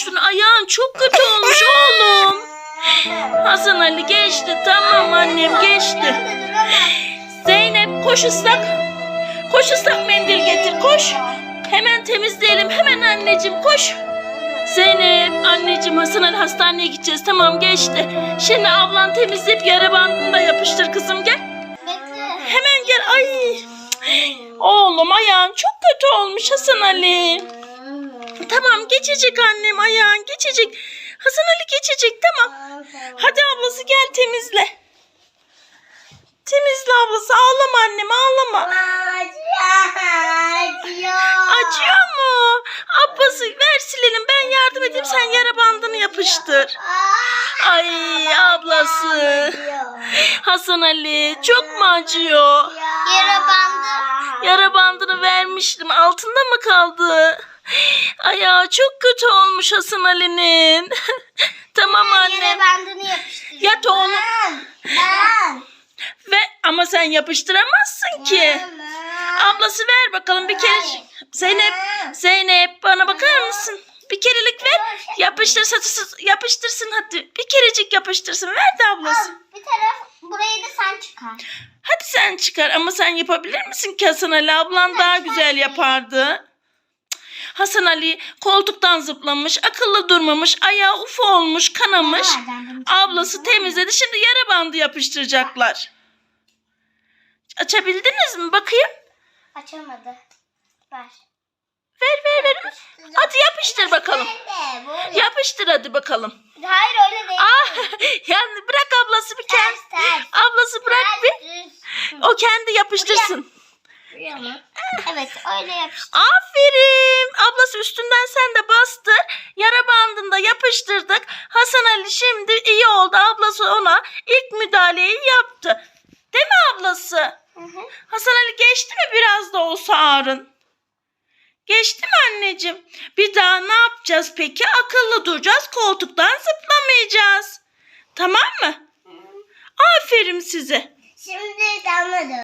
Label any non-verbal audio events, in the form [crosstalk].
düştün? Ayağın çok kötü olmuş oğlum. Hasan Ali geçti tamam annem geçti. Zeynep koş ıslak. Koş ıslak mendil getir koş. Hemen temizleyelim hemen anneciğim koş. Zeynep anneciğim Hasan Ali hastaneye gideceğiz tamam geçti. Şimdi ablan temizleyip yara bandını da yapıştır kızım gel. Hemen gel ay. Oğlum ayağın çok kötü olmuş Hasan Ali. Tamam geçecek annem ayağın geçecek. Hasan Ali geçecek tamam. Hadi ablası gel temizle. Temizle ablası ağlama annem ağlama. Acıyor mu? Ablası ver silelim ben yardım edeyim sen yara bandını yapıştır. Ay ablası. Hasan Ali çok mu acıyor? Yara bandı. Yara bandını vermiştim altında mı kaldı? Ayağı çok kötü olmuş Hasan Ali'nin. [laughs] tamam Yara anne. bandını yapıştırıyorum. Yat oğlum. Ben. Ben. Ve ama sen yapıştıramazsın ki. Ablası ver bakalım bir kere. Zeynep, Zeynep bana bakar mısın? Bir kerelik ver. Yapıştır, yapıştırsın hadi. Bir kerecik yapıştırsın. Ver de Al, ablası. bir taraf burayı da sen çıkar. Hadi sen çıkar ama sen yapabilir misin ki Hasan Ali? Ablan daha güzel yapardı. Hasan Ali koltuktan zıplamış, akıllı durmamış, ayağı ufu olmuş, kanamış. Ablası temizledi. Şimdi yara bandı yapıştıracaklar. Açabildiniz mi? Bakayım. Açamadı. Ver. Ver ver ver. Hadi yapıştır bakalım. [laughs] Yapıştır hadi bakalım. Hayır öyle değil. Ah, [laughs] yani bırak ablası bir kendi. Ablası bırak bir. O kendi yapıştırsın. Evet öyle yapıştır. Aferin. Ablası üstünden sen de bastır. Yara bandında yapıştırdık. Hasan Ali şimdi iyi oldu. Ablası ona ilk müdahaleyi yaptı. Değil mi ablası? Hı hı. Hasan Ali geçti mi biraz da olsa ağrın? Geçti mi anneciğim? Bir daha ne yapacağız peki? Akıllı duracağız. Koltuktan zıplamayacağız. Tamam mı? Aferin size. Şimdi damladı.